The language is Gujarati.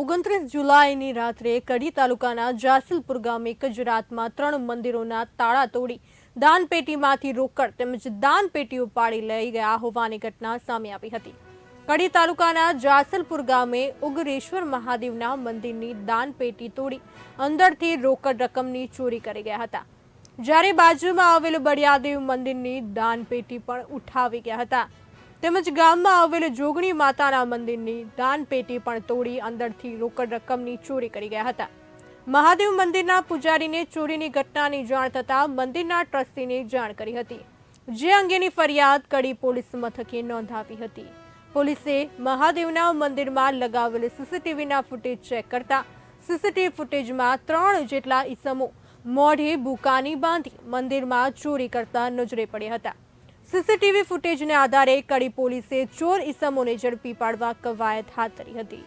ઓગણત્રીસ જુલાઈની રાત્રે કડી તાલુકાના જાસલપુર ગામે ગુજરાતમાં ત્રણ મંદિરોના તાળા તોડી દાનપેટીમાંથી રોકડ તેમજ દાનપેટી ઉપાડી લઈ ગયા હોવાની ઘટના સામે આવી હતી. કડી તાલુકાના જાસલપુર ગામે ઉગરેશ્વર મહાદેવના મંદિરની દાનપેટી તોડી અંદરથી રોકડ રકમની ચોરી કરી ગયા હતા. જ્યારે બાજુમાં આવેલું બળિયાદેવ મંદિરની દાનપેટી પણ ઉઠાવી ગયા હતા. તેમજ ગામમાં આવેલ જોગણી માતાના મંદિરની દાનપેટી પણ તોડી અંદરથી રોકડ રકમની ચોરી કરી ગયા હતા. મહાદેવ મંદિરના પૂજારીને ચોરીની ઘટનાની જાણ થતાં મંદિરના ટ્રસ્ટીને જાણ કરી હતી. જે અંગેની ફરિયાદ કડી પોલીસ મથકે નોંધાવી હતી. પોલીસે મહાદેવના મંદિરમાં લગાવેલ સીસીટીવીના ફૂટેજ ચેક કરતા સીસીટીવી ફૂટેજમાં ત્રણ જેટલા ઈસમો મોઢે બુકાની બાંધી મંદિરમાં ચોરી કરતા નજરે પડ્યા હતા. સીસીટીવી ફૂટેજને આધારે કડી પોલીસે ચોર ઈસમોને ઝડપી પાડવા કવાયત હાથ ધરી હતી.